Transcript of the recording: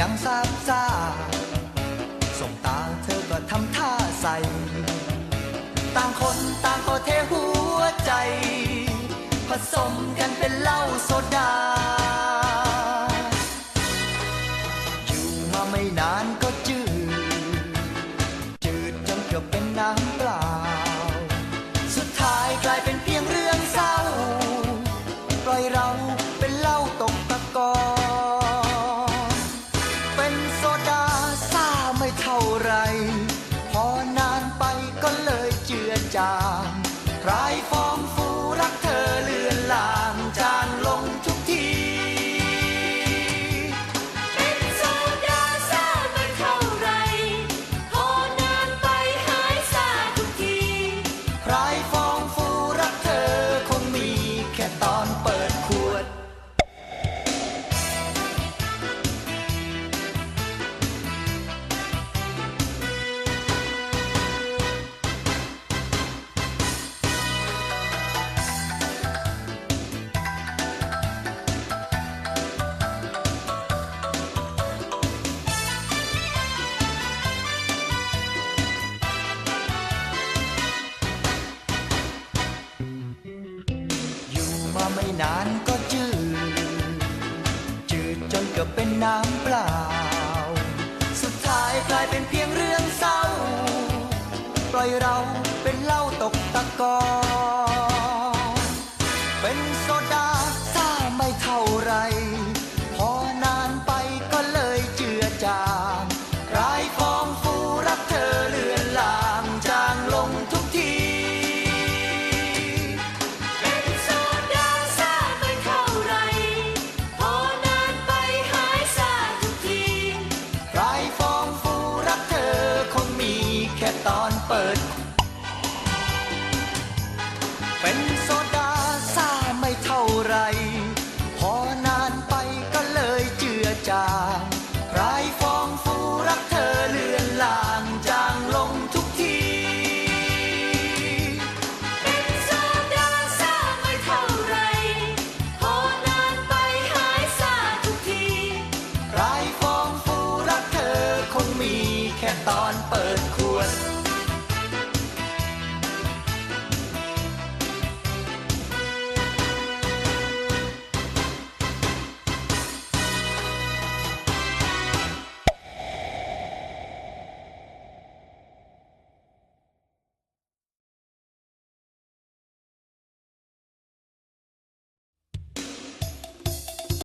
ยังซาบซ่าสมตาเธอก็ทำท่าใส่ ต่างคนต่างก็เทหัวใจ ผสมกันเป็นเหล้าโซดา อยู่มาไม่นานก็ ไม่นานก็จืด จืดจนเกือบเป็นน้ำเปล่า สุดท้ายกลายเป็นเพียงเรื่องเศร้า ปล่อยเราเป็นเล่าตกตะกอน เป็นโซดาซาไม่เท่าไร พอนานไปก็เลยเจือจางรายฟองฟูรักเธอเลือนลางจางลงทุกที เป็นโซดาซาไม่เท่าไร พอนานไปหายซาทุกทีรายฟองฟูรักเธอคงมีแค่ตอนเปิดขวด